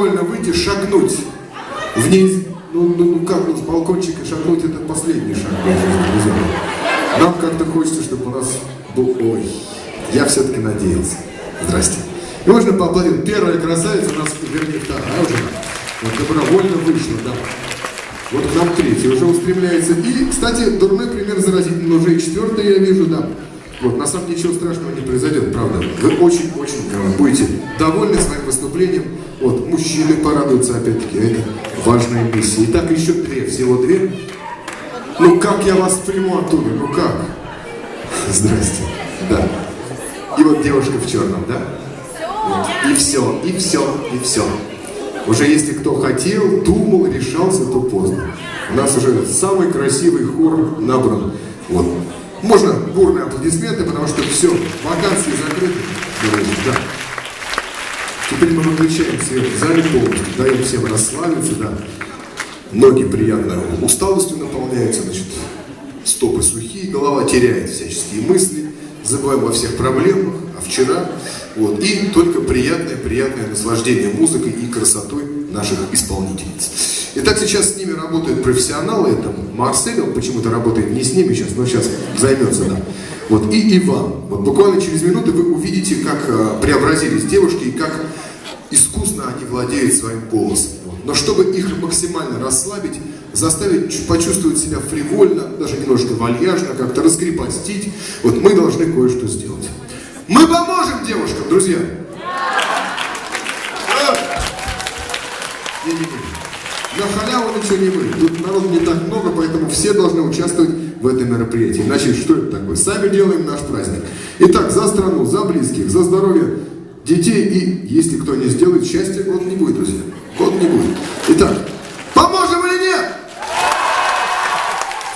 добровольно выйти, шагнуть вниз. Ну, ну, ну как, ну, с балкончика шагнуть, это последний шаг. Нам как-то хочется, чтобы у нас был... Ой, я все-таки надеялся. Здрасте. И можно поаплодировать. Первая красавица у нас, вернее, вторая уже. Вот добровольно вышла, да. Вот к нам третья уже устремляется. И, кстати, дурной пример заразительный, уже и четвертая я вижу, да. Вот, на самом деле ничего страшного не произойдет, правда. Вы очень-очень будете довольны своим выступлением. Вот, мужчины порадуются опять-таки, а это важная миссия. Итак, еще две, всего две. Ну как я вас приму оттуда, ну как? Здрасте, да. И вот девушка в черном, да? Вот. И все, и все, и все. Уже если кто хотел, думал, решался, то поздно. У нас уже самый красивый хор набран. Вот. Можно бурные аплодисменты, потому что все, вакансии закрыты. Да. Теперь мы выключаем свет в зале полностью, даем всем расслабиться, да. Ноги приятно усталостью наполняются, значит, стопы сухие, голова теряет всяческие мысли, забываем во всех проблемах, а вчера, вот, и только приятное-приятное наслаждение музыкой и красотой наших исполнительниц. Итак, сейчас с ними работают профессионалы, это Марсель, он почему-то работает не с ними сейчас, но сейчас займется, да. Вот, и Иван. Вот буквально через минуту вы увидите, как э, преобразились девушки и как искусно они владеют своим голосом. Но чтобы их максимально расслабить, заставить почувствовать себя фривольно, даже немножко вальяжно, как-то раскрепостить, вот мы должны кое-что сделать. Мы поможем девушкам, друзья! Не-не-не. На халяву ничего не вы. Тут народ не так много, поэтому все должны участвовать в этом мероприятии. Иначе что это такое? Сами делаем наш праздник. Итак, за страну, за близких, за здоровье детей и, если кто не сделает счастья, год не будет, друзья. Год не будет. Итак, поможем или нет?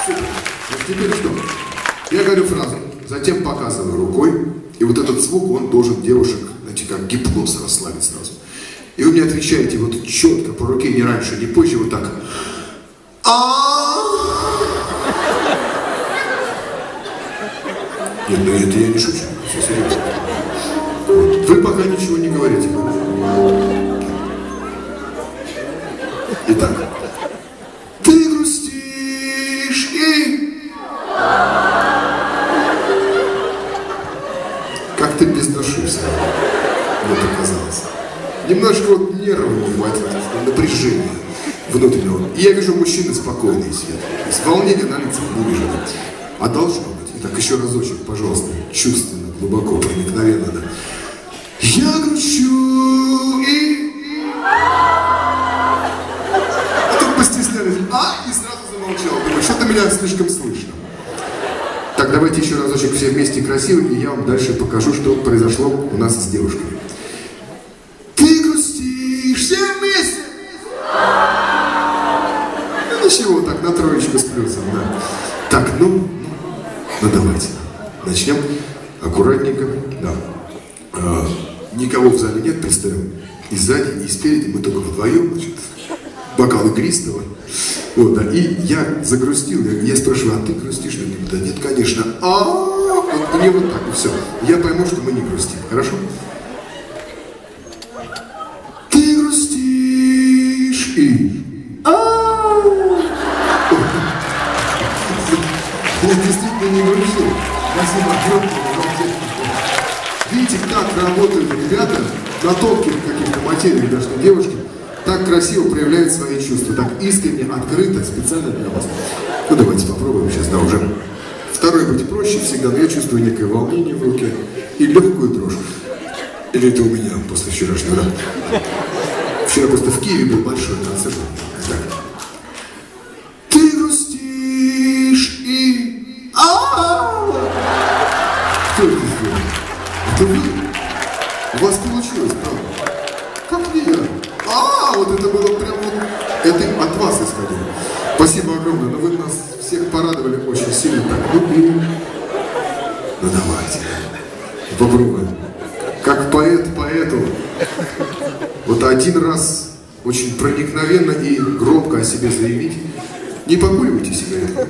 Супер. Вот теперь что? Я говорю фразу, затем показываю рукой, и вот этот звук, он должен девушек, знаете, как гипноз расслабить сразу. И вы мне отвечаете вот четко по руке, не раньше, не позже, вот так. А Нет, ну это я не шучу, все серьезно. Вы пока ничего не говорите. Итак, Немножко вот нервы не хватит, напряжения внутреннего. И я вижу мужчины спокойные сидят. С волнения на лицах не. А должно быть. Итак, еще разочек, пожалуйста, чувственно, глубоко, проникновенно, да. Я грущу и... А тут постеснялись. А, и сразу замолчал. Думаю, что-то меня слишком слышно. Так, давайте еще разочек все вместе красиво, и я вам дальше покажу, что произошло у нас с девушками. На троечку с плюсом, да. Так, ну, ну, давайте. Начнем аккуратненько, да. А, никого в зале нет, представим. И сзади, и спереди мы только вдвоем, значит, бокал игристого. Вот, да, и я загрустил, я, я спрашиваю, а ты грустишь? Она говорит, да нет, конечно. А, вот мне вот так, и все. Я пойму, что мы не грустим, хорошо? Ты грустишь и... девушки, так красиво проявляют свои чувства, так искренне, открыто, специально для вас. Ну, давайте попробуем сейчас, да, уже. Второй быть проще всегда, но я чувствую некое волнение в руке и легкую дрожь. Или это у меня после вчерашнего, да? Вчера просто в Киеве был большой концерт. Ты грустишь и... А-а-а! Кто это сделал? Это вы? У вас получилось, правда? Давайте. Попробуем. Как поэт поэту. Вот один раз очень проникновенно и громко о себе заявить. Не покуривайте сигарету.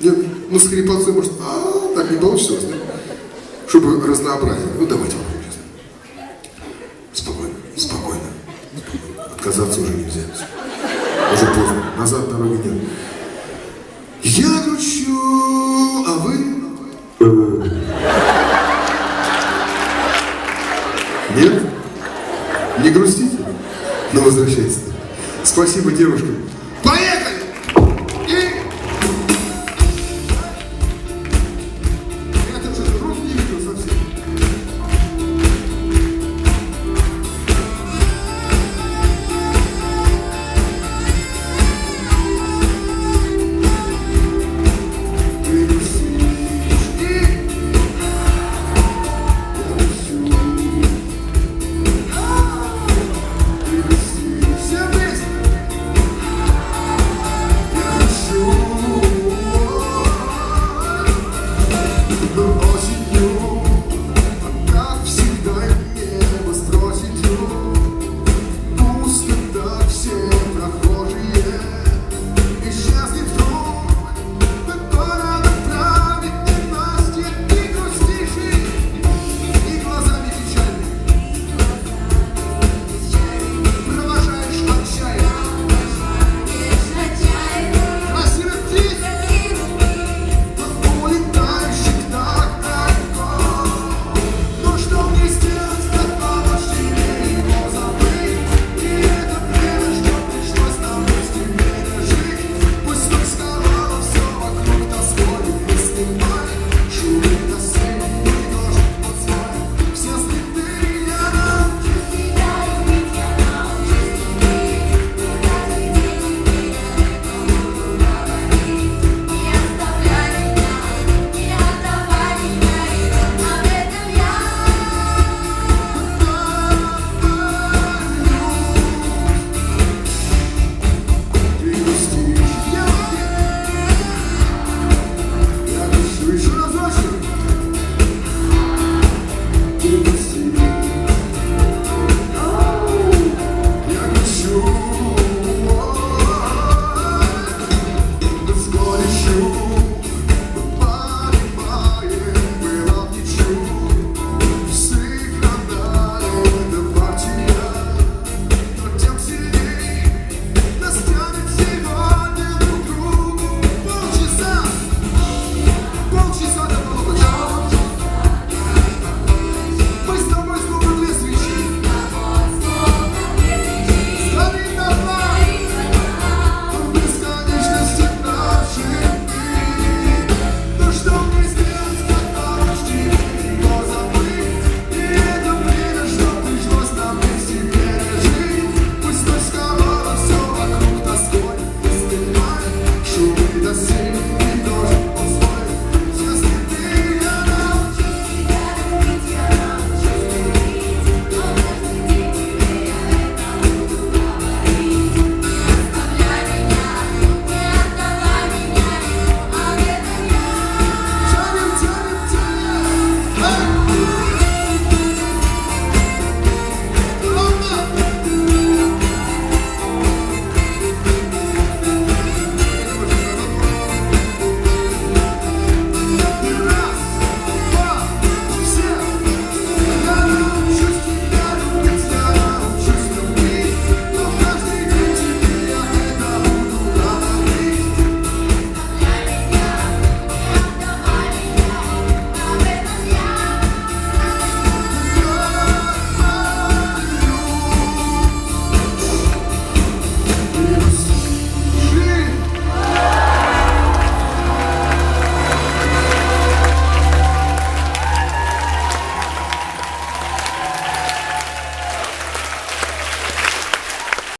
Нет, ну с хрипотцой может, а, так не получится да? чтобы разнообразие. Ну давайте попробуем. Спокойно, спокойно. Отказаться уже нельзя. Уже поздно. Назад дороги нет. Я грущу, Нет? Не грустите? Ну, возвращайтесь. Спасибо, девушка. Поехали!